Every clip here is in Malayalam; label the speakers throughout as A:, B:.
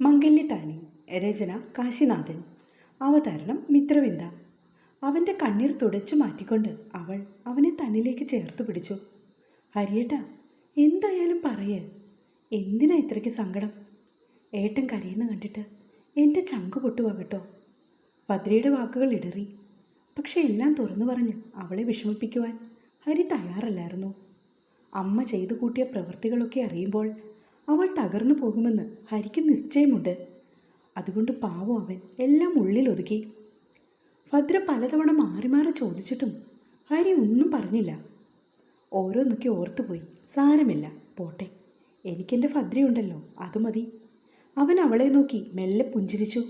A: മംഗല്യതാനി രചന കാശിനാഥൻ അവതരണം മിത്രവിന്ദ. അവന്റെ കണ്ണീർ തുടച്ചു മാറ്റിക്കൊണ്ട് അവൾ അവനെ തന്നിലേക്ക് ചേർത്ത് പിടിച്ചു. ഹരിയേട്ട എന്തായാലും പറയേ. എന്തിനാ ഇത്രയ്ക്ക് സങ്കടം? ഏട്ടൻ കരയുന്ന കണ്ടിട്ട് എന്റെ ചങ്ക് പൊട്ടുവാകട്ടോ ഭദ്രയുടെ വാക്കുകൾ ഇടറി. പക്ഷെ എല്ലാം തുറന്നു പറഞ്ഞ് അവളെ വിഷമിപ്പിക്കുവാൻ ഹരി തയ്യാറല്ലായിരുന്നു. അമ്മ ചെയ്തു കൂട്ടിയ പ്രവൃത്തികളൊക്കെ അറിയുമ്പോൾ അവൾ തകർന്നു പോകുമെന്ന് ഹരിക്ക് നിശ്ചയമുണ്ട്. അതുകൊണ്ട് പാവം അവൻ എല്ലാം ഉള്ളിൽ ഒതുക്കി ഭദ്ര പലതവണ മാറി മാറി ചോദിച്ചിട്ടും ഹരി ഒന്നും പറഞ്ഞില്ല. ഓരോന്നൊക്കെ ഓർത്തുപോയി. സാരമില്ല പോട്ടെ. എനിക്കെന്റെ ഭദ്രയുണ്ടല്ലോ അത് മതി. അവൻ അവളെ നോക്കി മെല്ലെ പുഞ്ചിരിച്ചു.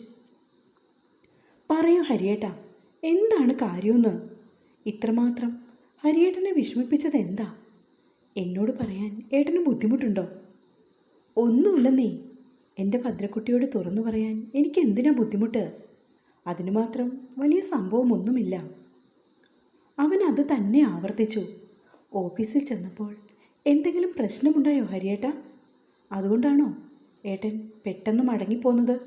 A: പറയൂ ഹരിയേട്ടാ എന്താണ് കാര്യമെന്ന്? ഇത്രമാത്രം ഹരിയേട്ടനെ വിഷമിപ്പിച്ചത് എന്താ? എന്നോട് പറയാൻ ഏട്ടന് ബുദ്ധിമുട്ടുണ്ടോ? ഒന്നുമില്ലെന്നേ. എന്റെ ഭദ്രക്കുട്ടിയോട് തുറന്നു പറയാൻ എനിക്ക് എന്തിനാ ബുദ്ധിമുട്ട്? അതിനു മാത്രം വലിയ സംഭവമൊന്നുമില്ല അവൻ അത് തന്നെ ആവർത്തിച്ചു. ഓഫീസിൽ ചെന്നപ്പോൾ എന്തെങ്കിലും പ്രശ്നമുണ്ടായോ ഹരിയേട്ട? അതുകൊണ്ടാണോ? ഏട്ടൻ പെട്ടെന്ന് മടങ്ങിപ്പോന്നത്?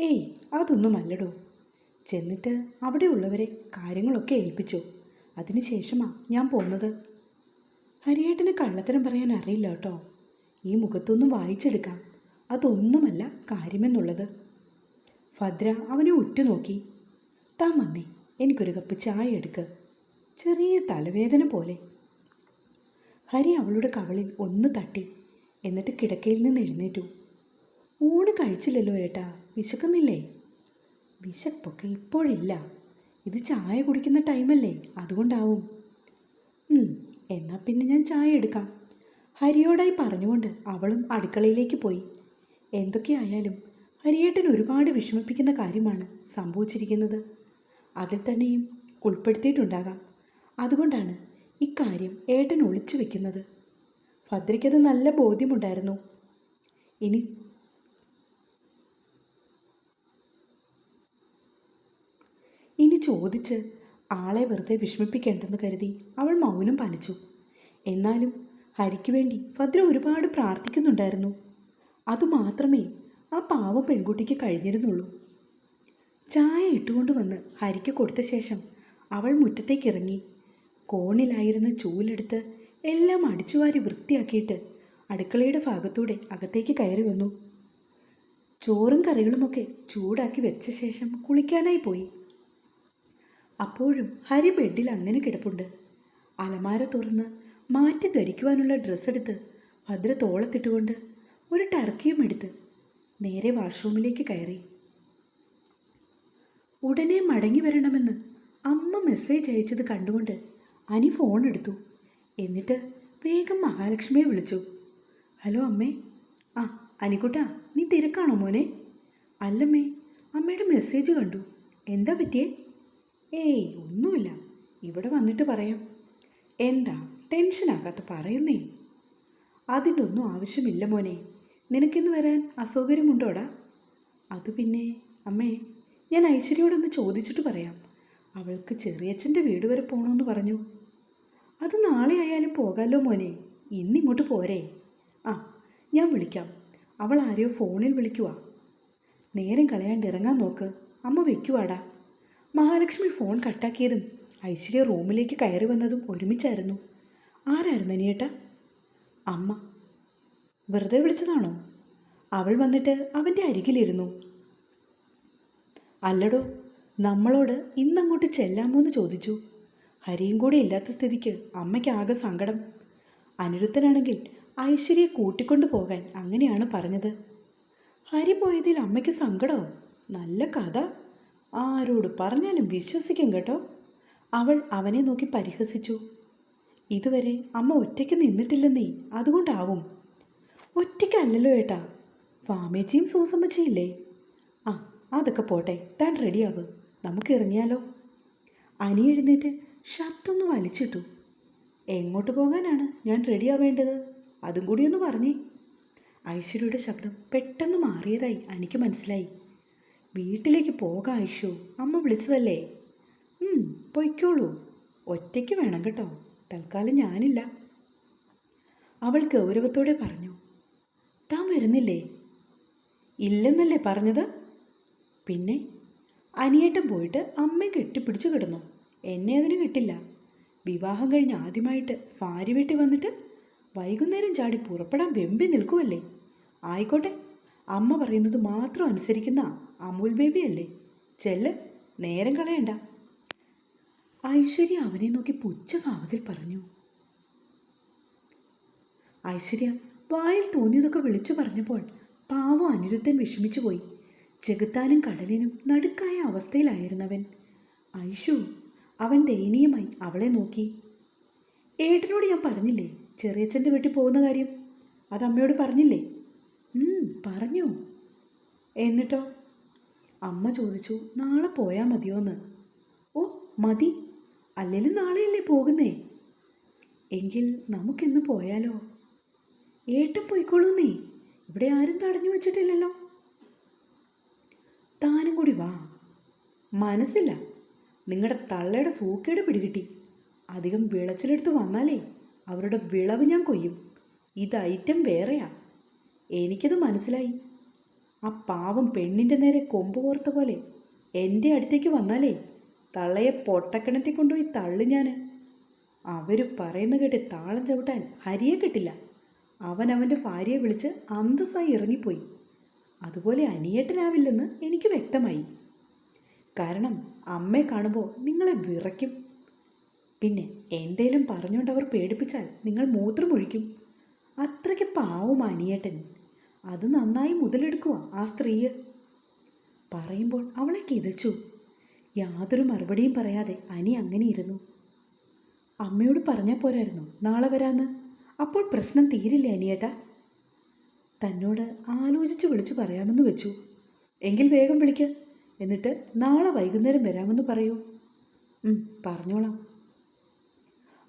A: ഏയ് അതൊന്നും അല്ലടോ ചെന്നിട്ട് അവിടെയുള്ളവരെ കാര്യങ്ങളൊക്കെ ഏൽപ്പിച്ചു. അതിനുശേഷമാണ് ഞാൻ പോന്നത്. ഹരിയേട്ടന് കള്ളത്തരം പറയാൻ അറിയില്ല കേട്ടോ. ഈ മുഖത്തൊന്നും വായിച്ചെടുക്കാം. അതൊന്നുമല്ല കാര്യമെന്നുള്ളത്. ഭദ്ര അവനെ ഉറ്റുനോക്കി. താൻ വന്നേ എനിക്കൊരു കപ്പ് ചായ എടുക്ക്. ചെറിയ തലവേദന പോലെ. ഹരി അവളുടെ കവളിൽ ഒന്ന് തട്ടി. എന്നിട്ട് കിടക്കയിൽ നിന്ന് എഴുന്നേറ്റു. ഊണ് കഴിച്ചില്ലല്ലോ ഏട്ടാ വിശക്കുന്നില്ലേ? വിശപ്പൊക്കെ ഇപ്പോഴില്ല. ഇത് ചായ കുടിക്കുന്ന ടൈമല്ലേ അതുകൊണ്ടാവും. എന്നാൽ എന്നാ പിന്നെ ഞാൻ ചായ എടുക്കാം. ഹരിയോടായി പറഞ്ഞുകൊണ്ട് അവളും അടുക്കളയിലേക്ക് പോയി. എന്തൊക്കെയായാലും ഹരിയേട്ടൻ ഒരുപാട് വിഷമിപ്പിക്കുന്ന കാര്യമാണ് സംഭവിച്ചിരിക്കുന്നത്. അതിൽ തന്നെയും ഉൾപ്പെടുത്തിയിട്ടുണ്ടാകാം. അതുകൊണ്ടാണ് ഇക്കാര്യം ഏട്ടൻ ഒളിച്ചു വെക്കുന്നത്. ഭദ്രയ്ക്കത് നല്ല ബോധ്യമുണ്ടായിരുന്നു. ഇനി ഇനി ചോദിച്ച് ആളെ വെറുതെ വിഷമിപ്പിക്കേണ്ടെന്ന് കരുതി അവൾ മൗനം പാലിച്ചു. എന്നാലും ഹരിക്ക് വേണ്ടി ഭദ്ര ഒരുപാട് പ്രാർത്ഥിക്കുന്നുണ്ടായിരുന്നു. അതുമാത്രമേ ആ പാവം പെൺകുട്ടിക്ക് കഴിഞ്ഞിരുന്നുള്ളൂ. ചായ ഇട്ടുകൊണ്ട് വന്ന് ഹരിക്ക് കൊടുത്ത ശേഷം അവൾ മുറ്റത്തേക്ക് ഇറങ്ങി കോണിലായിരുന്ന ചൂലെടുത്ത് എല്ലാം അടിച്ചുവാരി വൃത്തിയാക്കിയിട്ട് അടുക്കളയുടെ ഭാഗത്തൂടെ അകത്തേക്ക് കയറി വന്നു. ചോറും കറികളുമൊക്കെ ചൂടാക്കി വെച്ച ശേഷം കുളിക്കാനായി പോയി. അപ്പോഴും ഹരി ബെഡിൽ അങ്ങനെ കിടപ്പുണ്ട്. അലമാര തുറന്ന് മാറ്റി ധരിക്കുവാനുള്ള ഡ്രസ്സ് എടുത്ത് ഭദ്ര തോളത്തിട്ടുകൊണ്ട് ഒരു ടർക്കിയും എടുത്ത് നേരെ വാഷ്റൂമിലേക്ക് കയറി. ഉടനെ മടങ്ങി വരണമെന്ന് അമ്മ മെസ്സേജ് അയച്ചത് കണ്ടുകൊണ്ട് അനി ഫോൺ എടുത്തു. എന്നിട്ട് വേഗം മഹാലക്ഷ്മിയെ വിളിച്ചു. ഹലോ അമ്മേ. ആ അനിക്കുട്ടാ നീ തിരക്കാണോ മോനെ? അല്ലമ്മേ അമ്മയുടെ മെസ്സേജ് കണ്ടു. എന്താ പറ്റിയേ? ഏയ് ഒന്നുമില്ല. ഇവിടെ വന്നിട്ട് പറയാം. എന്താ? ടെൻഷനാകാത്ത പറയുന്നേ. അതിന്റെ ഒന്നും ആവശ്യമില്ല മോനെ. നിനക്കിന്ന് വരാൻ അസൗകര്യമുണ്ടോടാ? അത് പിന്നെ അമ്മേ ഞാൻ ഐശ്വര്യയോടൊന്ന് ചോദിച്ചിട്ട് പറയാം. അവൾക്ക് ചെറിയച്ഛന്റെ വീട് വരെ പോകണമെന്ന് പറഞ്ഞു. അത് നാളെ ആയാലും പോകാമല്ലോ മോനെ. ഇന്നിങ്ങോട്ട് പോരെ. ആ ഞാൻ വിളിക്കാം. അവൾ ആരെയോ ഫോണിൽ വിളിക്കുവാ. നേരം കളയാണ്ട് ഇറങ്ങാൻ നോക്ക്. അമ്മ വെക്കുവാടാ. മഹാലക്ഷ്മി ഫോൺ കട്ടാക്കിയതും ഐശ്വര്യ റൂമിലേക്ക് കയറി വന്നതും ഒരുമിച്ചായിരുന്നു. ആരായിരുന്നു അനിയേട്ടാ? അമ്മ. വെറുതെ വിളിച്ചതാണോ? അവൾ വന്നിട്ട് അവന്റെ അരികിലിരുന്നു. അല്ലടോ നമ്മളോട് ഇന്നങ്ങോട്ട് ചെല്ലാമോ എന്ന് ചോദിച്ചു. ഹരിയും കൂടെ ഇല്ലാത്ത സ്ഥിതിക്ക് അമ്മയ്ക്ക് ആകെ സങ്കടം. അനിരുദ്ധനാണെങ്കിൽ ഐശ്വര്യയെ കൂട്ടിക്കൊണ്ടു പോകാൻ അങ്ങനെയാണ് പറഞ്ഞത്. ഹരി പോയതിൽ അമ്മയ്ക്ക് സങ്കടമോ നല്ല കഥ. ആരോട് പറഞ്ഞാലും വിശ്വസിക്കും കേട്ടോ. അവൾ അവനെ നോക്കി പരിഹസിച്ചു. ഇതുവരെ അമ്മ ഒറ്റയ്ക്ക് നിന്നിട്ടില്ലെന്നേ അതുകൊണ്ടാവും. ഒറ്റയ്ക്കല്ലല്ലോ ഏട്ടാ. ഫാമേച്ചിയും സൂസമ്മച്ചിയില്ലേ ആ അതൊക്കെ പോട്ടെ. താൻ റെഡിയാവ്. നമുക്ക് ഇറങ്ങിയാലോ? അനി എഴുന്നേറ്റ് ഷർട്ടൊന്ന് വലിച്ചിട്ടു. എങ്ങോട്ട് പോകാനാണ് ഞാൻ റെഡിയാവേണ്ടത്? അതും കൂടി ഒന്ന് പറഞ്ഞേ. ഐശ്വര്യയുടെ ശബ്ദം പെട്ടെന്ന് മാറിയതായി എനിക്ക് മനസ്സിലായി. വീട്ടിലേക്ക് പോകാം ഐഷു അമ്മ വിളിച്ചതല്ലേ? പൊയ്ക്കോളൂ. ഒറ്റയ്ക്ക് വേണം കേട്ടോ. തൽക്കാലം ഞാനില്ല. അവൾ ഗൗരവത്തോടെ പറഞ്ഞു താൻ വരുന്നില്ലേ? ഇല്ലെന്നല്ലേ പറഞ്ഞത്? പിന്നെ? അനിയേട്ടൻ പോയിട്ട് അമ്മയെ കെട്ടിപ്പിടിച്ചു കിടന്നു. എന്നെ അതിന് കിട്ടില്ല. വിവാഹം കഴിഞ്ഞ് ആദ്യമായിട്ട് ഭാര്യ വീട്ടിൽ വന്നിട്ട് വൈകുന്നേരം ചാടി പുറപ്പെടാൻ വെമ്പി നിൽക്കുമല്ലേ ആയിക്കോട്ടെ അമ്മ പറയുന്നത് മാത്രം അനുസരിക്കുന്ന അമൂൽ ബേബിയല്ലേ? ചെല്ല് നേരം കളയണ്ട. ഐശ്വര്യ അവനെ നോക്കി പുച്ഛഭാവത്തിൽ പറഞ്ഞു. ഐശ്വര്യ വായിൽ തോന്നിയതൊക്കെ വിളിച്ചു പറഞ്ഞപ്പോൾ പാവം അനിരുദ്ധൻ വിഷമിച്ചു പോയി. ചെകുത്താനും കടലിനും നടുക്കായ അവസ്ഥയിലായിരുന്നവൻ. ഐഷു അവൻ ദയനീയമായി അവളെ നോക്കി. ഏട്ടനോട് ഞാൻ പറഞ്ഞില്ലേ ചെറിയച്ഛന്റെ വീട്ടിൽ പോകുന്ന കാര്യം? അത് അമ്മയോട് പറഞ്ഞില്ലേ? പറഞ്ഞു. എന്നിട്ടോ? അമ്മ ചോദിച്ചു നാളെ പോയാൽ മതിയോന്ന്. ഓ മതി. അല്ലെങ്കിലും നാളെയല്ലേ പോകുന്നേ? എങ്കിൽ നമുക്കിന്ന് പോയാലോ? ഏട്ടൻ പോയിക്കോളൂന്നേ. ഇവിടെ ആരും തടഞ്ഞു വച്ചിട്ടില്ലല്ലോ. താനും കൂടി വാ. മനസ്സില്ല. നിങ്ങളുടെ തള്ളയുടെ സൂക്കേട് പിടികിട്ടി. അധികം വിളച്ചിലെടുത്ത് വന്നാലേ അവരുടെ വിളവ് ഞാൻ കൊയ്യും. ഇത് ഐറ്റം വേറെയാ. എനിക്കത് മനസ്സിലായി. ആ പാവം പെണ്ണിന്റെ നേരെ കൊമ്പ് കോർത്ത പോലെ എന്റെ അടുത്തേക്ക് വന്നാലേ തള്ളയെ പൊട്ടക്കിണറ്റിൽ കൊണ്ടുപോയി തള്ളു ഞാൻ അവർ പറയുന്ന കേട്ട് താളം ചവിട്ടാൻ ഹരിയെ കിട്ടില്ല. അവൻ അവന്റെ ഭാര്യയെ വിളിച്ച് അന്തസ്സായി ഇറങ്ങിപ്പോയി. അതുപോലെ അനിയേട്ടനാവില്ലെന്ന് എനിക്ക് വ്യക്തമായി. കാരണം അമ്മയെ കാണുമ്പോൾ നിങ്ങളെ വിറയ്ക്കും. പിന്നെ എന്തേലും പറഞ്ഞുകൊണ്ട് അവർ പേടിപ്പിച്ചാൽ നിങ്ങൾ മൂത്രമൊഴിക്കും. അത്രയ്ക്ക് പാവം അനിയേട്ടൻ. അത് നന്നായി മുതലെടുക്കുക ആ സ്ത്രീയെ. പറയുമ്പോൾ അവളെ കിതച്ചു. യാതൊരു മറുപടിയും പറയാതെ അനി അങ്ങനെ ഇരുന്നു. അമ്മയോട് പറഞ്ഞാൽ പോരായിരുന്നു നാളെ വരാന്ന്. അപ്പോൾ പ്രശ്നം തീരില്ല അനിയേട്ടാ? തന്നോട് ആലോചിച്ച് വിളിച്ചു പറയാമെന്ന് വെച്ചു. എങ്കിൽ വേഗം വിളിക്ക് എന്നിട്ട് നാളെ വൈകുന്നേരം വരാമെന്ന് പറയൂ. പറഞ്ഞോളാം.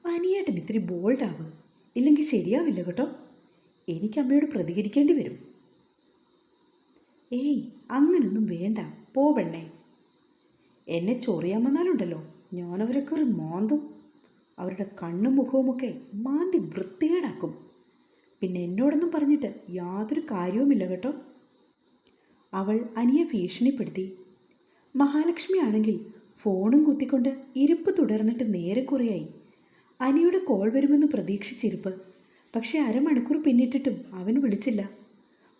A: അനിയേട്ടൻ ഇത്തിരി ബോൾഡാവ്. ഇല്ലെങ്കിൽ ശരിയാവില്ല കേട്ടോ. എനിക്ക് അമ്മയോട് പ്രതികരിക്കേണ്ടി വരും. ഏയ് അങ്ങനൊന്നും വേണ്ട. പോ പെണ്ണേ എന്നെ ചൊറിയാൻ വന്നാലുണ്ടല്ലോ ഞാനവരൊക്കെ ഒരു മാന്തും. അവരുടെ കണ്ണും മുഖവുമൊക്കെ മാന്തി വൃത്തികേടാക്കും. പിന്നെ എന്നോടൊന്നും പറഞ്ഞിട്ട് യാതൊരു കാര്യവുമില്ല കേട്ടോ. അവൾ അനിയെ ഭീഷണിപ്പെടുത്തി. മഹാലക്ഷ്മി ആണെങ്കിൽ ഫോണും കുത്തിക്കൊണ്ട് ഇരിപ്പ് തുടർന്നിട്ട് നേരെ കുറയായി. അനിയുടെ കോൾ വരുമെന്ന് പ്രതീക്ഷിച്ചിരിപ്പ്. പക്ഷേ അരമണിക്കൂർ പിന്നിട്ടിട്ടും അവൻ വിളിച്ചില്ല.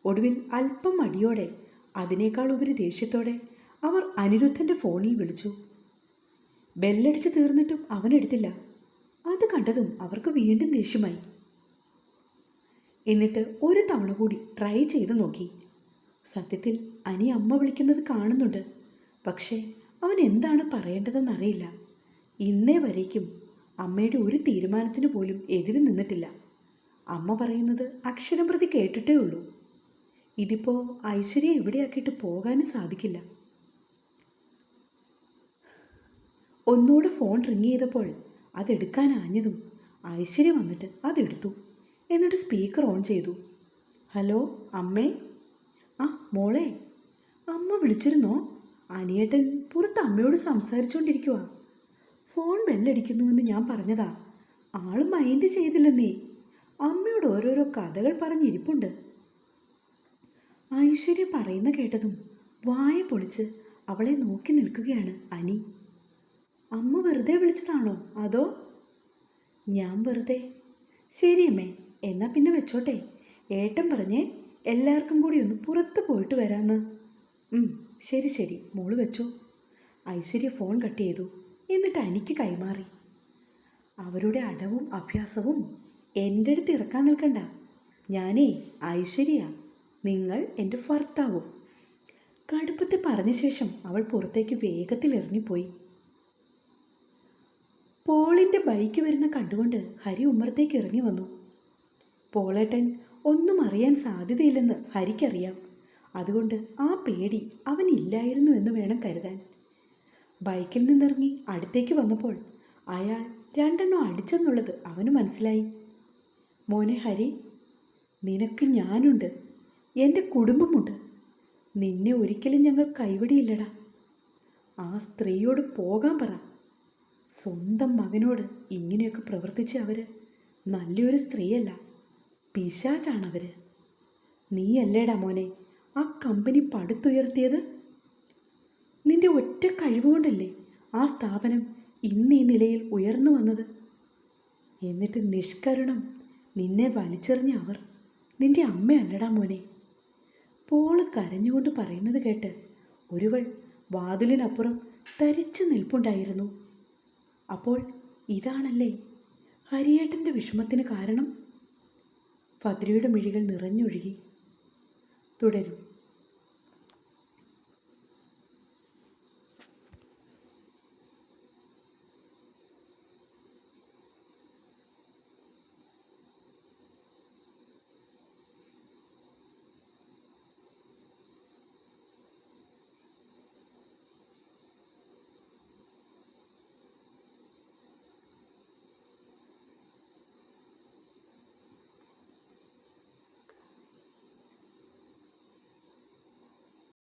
A: ഒടുവിൽ അല്പം മടിയോടെ അതിനേക്കാൾ ഉപരി ദേഷ്യത്തോടെ അവർ അനിരുദ്ധന്റെ ഫോണിൽ വിളിച്ചു. ബെല്ലടിച്ച് തീർന്നിട്ടും അവൻ എടുത്തില്ല. അത് കണ്ടതും അവർക്ക് വീണ്ടും ദേഷ്യമായി. എന്നിട്ട് ഒരു തവണ കൂടി ട്രൈ ചെയ്തു നോക്കി. സത്യത്തിൽ അനി അമ്മ വിളിക്കുന്നത് കാണുന്നുണ്ട്. പക്ഷേ അവൻ എന്താണ് പറയേണ്ടതെന്നറിയില്ല. ഇന്നേ വരേക്കും അമ്മയുടെ ഒരു തീരുമാനത്തിന് പോലും എതിര് നിന്നിട്ടില്ല. അമ്മ പറയുന്നത് അക്ഷരം പ്രതി കേട്ടിട്ടേ ഉള്ളൂ. ഇതിപ്പോൾ ഐശ്വര്യ എവിടെയാക്കിയിട്ട് പോകാനും സാധിക്കില്ല. ഒന്നുകൂടെ ഫോൺ റിങ് ചെയ്തപ്പോൾ അതെടുക്കാൻ ആഞ്ഞതും ഐശ്വര്യ വന്നിട്ട് അതെടുത്തു എന്നിട്ട് സ്പീക്കർ ഓൺ ചെയ്തു. ഹലോ അമ്മേ? ആ മോളെ. അമ്മ വിളിച്ചിരുന്നോ? അനിയേട്ടൻ പുറത്ത് അമ്മയോട് സംസാരിച്ചുകൊണ്ടിരിക്കുക ഫോൺ ബെല്ലടിക്കുന്നുവെന്ന് ഞാൻ പറഞ്ഞതാ. ആൾ മൈൻഡ് ചെയ്തില്ലെന്നേ. അമ്മയോട് ഓരോരോ കഥകൾ പറഞ്ഞിരിപ്പുണ്ട് ഐശ്വര്യ പറയുന്ന കേട്ടതും വായ പൊളിച്ച് അവളെ നോക്കി നിൽക്കുകയാണ് അനി. അമ്മ വെറുതെ വിളിച്ചതാണോ? അതോ ഞാൻ വെറുതെ? ശരിയമ്മേ എന്നാ പിന്നെ വെച്ചോട്ടെ. ഏട്ടൻ പറഞ്ഞേ എല്ലാവർക്കും കൂടി ഒന്ന് പുറത്ത് പോയിട്ട് വരാമെന്ന് ശരി ശരി. മോൾ വെച്ചോ. ഐശ്വര്യ ഫോൺ കട്ട് ചെയ്തു. എന്നിട്ട് അനിക്ക് കൈമാറി. അവരുടെ അടവും അഭ്യാസവും എന്റെ അടുത്ത് ഇറക്കാൻ നിൽക്കണ്ട. ഞാനേ ഐശ്വര്യ നിങ്ങൾ എന്റെ ഭർത്താവും. കടുപ്പത്തെ പറഞ്ഞ ശേഷം അവൾ പുറത്തേക്ക് വേഗത്തിൽ ഇറങ്ങിപ്പോയി. പോളിന്റെ ബൈക്ക് വരുന്ന കണ്ടുകൊണ്ട് ഹരി ഉമ്മറത്തേക്ക് ഇറങ്ങി വന്നു. പോളേട്ടൻ ഒന്നും അറിയാൻ സാധ്യതയില്ലെന്ന് ഹരിക്കറിയാം. അതുകൊണ്ട് ആ പേടി അവനില്ലായിരുന്നു എന്ന് വേണം കരുതാൻ. ബൈക്കിൽ നിന്നിറങ്ങി അടുത്തേക്ക് വന്നപ്പോൾ അയാൾ രണ്ടെണ്ണം അടിച്ചെന്നുള്ളത് അവന് മനസ്സിലായി. മോനെ ഹരി നിനക്ക് ഞാനുണ്ട്. എന്റെ കുടുംബമുണ്ട്. നിന്നെ ഒരിക്കലും ഞങ്ങൾ കൈവിടിയില്ലടാ. ആ സ്ത്രീയോട് പോകാൻ പറ. സ്വന്തം മകനോട് ഇങ്ങനെയൊക്കെ പ്രവർത്തിച്ച അവർ നല്ലൊരു സ്ത്രീയല്ല. പിശാചാണവർ നീയല്ലേടാ മോനെ ആ കമ്പനി പടുത്തുയർത്തിയത്? നിന്റെ ഒറ്റ കഴിവുകൊണ്ടല്ലേ ആ സ്ഥാപനം ഇന്ന് ഈ നിലയിൽ ഉയർന്നു വന്നത്? എന്നിട്ട് നിഷ്കരുണം നിന്നെ വലിച്ചെറിഞ്ഞ അവർ നിന്റെ അമ്മയല്ലടാ മോനെ. പോൾ കരഞ്ഞുകൊണ്ട് പറയുന്നത് കേട്ട് ഒരുവൾ വാതിലിനപ്പുറം തരിച്ചു നിൽപ്പുണ്ടായിരുന്നു. അപ്പോൾ ഇതാണല്ലേ ഹരിയേട്ടന്റെ വിഷമത്തിന് കാരണം? ഫദ്രയുടെ മിഴികൾ നിറഞ്ഞൊഴുകി. തുടരും.